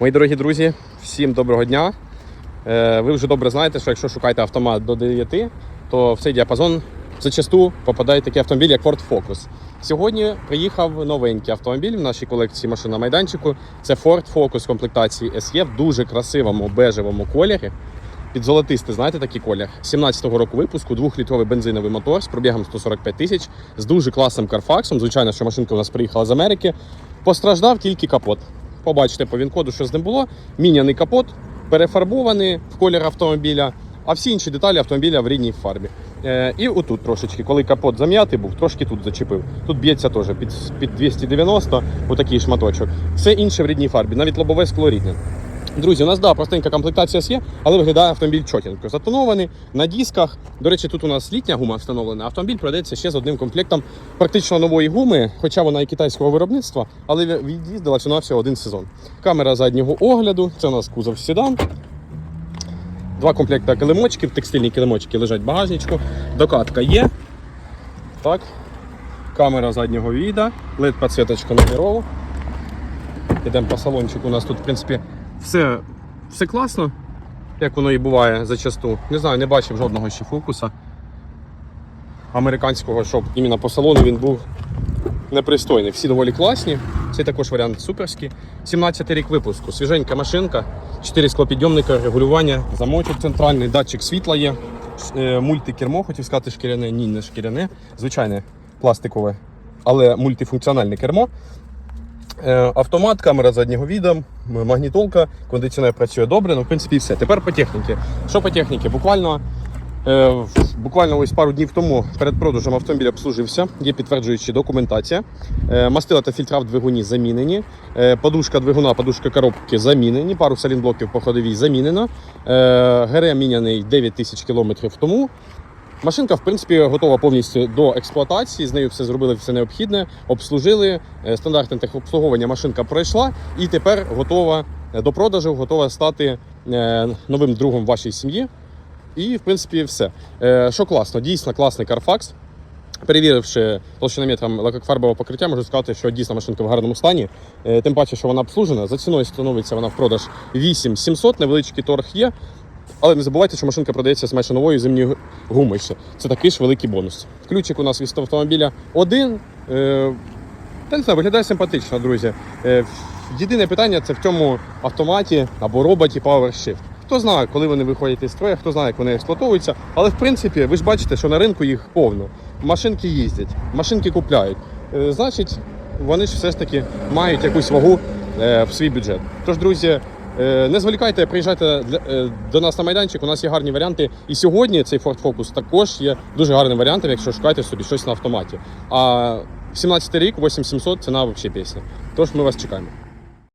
Мої дорогі друзі, всім доброго дня. Е, Ви вже добре знаєте, що якщо шукаєте автомат до 9, то в цей діапазон зачасту попадає такий автомобіль, як Ford Focus. Сьогодні приїхав новенький автомобіль в нашій колекції машин на майданчику. Це Ford Focus комплектації SE в дуже красивому бежевому кольорі. Під золотистий, знаєте, такий колір. 17-го року випуску, двохлітровий бензиновий мотор з пробігом 145 тисяч, з дуже класним карфаксом. Звичайно, що машинка у нас приїхала з Америки. Постраждав тільки капот. Побачите по він-коду, що з ним було. Міняний капот, перефарбований в колір автомобіля, а всі інші деталі автомобіля в рідній фарбі. Е, і отут трошечки, коли капот зам'ятий був, трошки тут зачепив. Тут б'ється теж під, під 290, отакий шматочок. Все інше в рідній фарбі, навіть лобове скло рідне. Друзі, у нас да, простенька комплектація є, але виглядає автомобіль чотенько. Затонований на дисках. До речі, тут у нас літня гума встановлена. Автомобіль продається ще з одним комплектом практично нової гуми, хоча вона і китайського виробництва, але від'їздила всього всього один сезон. Камера заднього огляду, це у нас кузов седан. Два комплекти килимочків, текстильні килимочки лежать в багажничку. Докатка є. Так. Камера заднього віда, led підсвіточка номерова. Йдемо по салончику. У нас тут, в принципі, все, все класно, як воно і буває зачасту. Не знаю, не бачив жодного ще фокуса американського, щоб іменно по салону він був непристойний. Всі доволі класні. Цей також варіант суперський. 17 рік випуску. Свіженька машинка, 4 склопідйомника, регулювання, замочок центральний, датчик світла є, е, мультикермо, хотів сказати шкіряне, ні, не шкіряне, звичайне пластикове, але мультифункціональне кермо. Е, Автомат, камера заднього віда, магнітолка, кондиціонер працює добре, ну в принципі все. Тепер по техніці. Що по техніці? Буквально, е, буквально ось пару днів тому перед продажем автомобіль обслужився, є підтверджуюча документація. Е, мастила та фільтра в двигуні замінені. Подушка двигуна, подушка коробки замінені, пару салінблоків по ходовій замінено. Е, ГР міняний 9 тисяч кілометрів тому. Машинка, в принципі, готова повністю до експлуатації. З нею все зробили все необхідне, обслужили. Е, Стандартне техобслуговування машинка пройшла і тепер готова е, до продажу, готова стати е, новим другом вашій сім'ї. І, в принципі, все. Що класно, дійсно класний Carfax. Перевіривши толщинометром лакофарбового покриття, можу сказати, що дійсно машинка в гарному стані. Тим паче, що вона обслужена. За ціною становиться вона в продаж 8700, невеличкий торг є. Але не забувайте, що машинка продається з майже новою зимньою гумою. ще. Це такий ж великий бонус. Ключик у нас від автомобіля один. Е, Та не знаю, виглядає симпатично, друзі. Е, Єдине питання це в цьому автоматі або роботі PowerShift. Хто знає, коли вони виходять із строя, хто знає, як вони експлуатуються. Але в принципі, ви ж бачите, що на ринку їх повно. Машинки їздять, машинки купляють. Е, Значить, вони ж все ж таки мають якусь вагу в свій бюджет. Тож, друзі, не зволікайте, приїжджайте е, до нас на майданчик. У нас є гарні варіанти. І сьогодні цей Ford Focus також є дуже гарним варіантом, якщо шукаєте собі щось на автоматі. А 17 рік, 8700 ціна взагалі пісня. Тож ми вас чекаємо.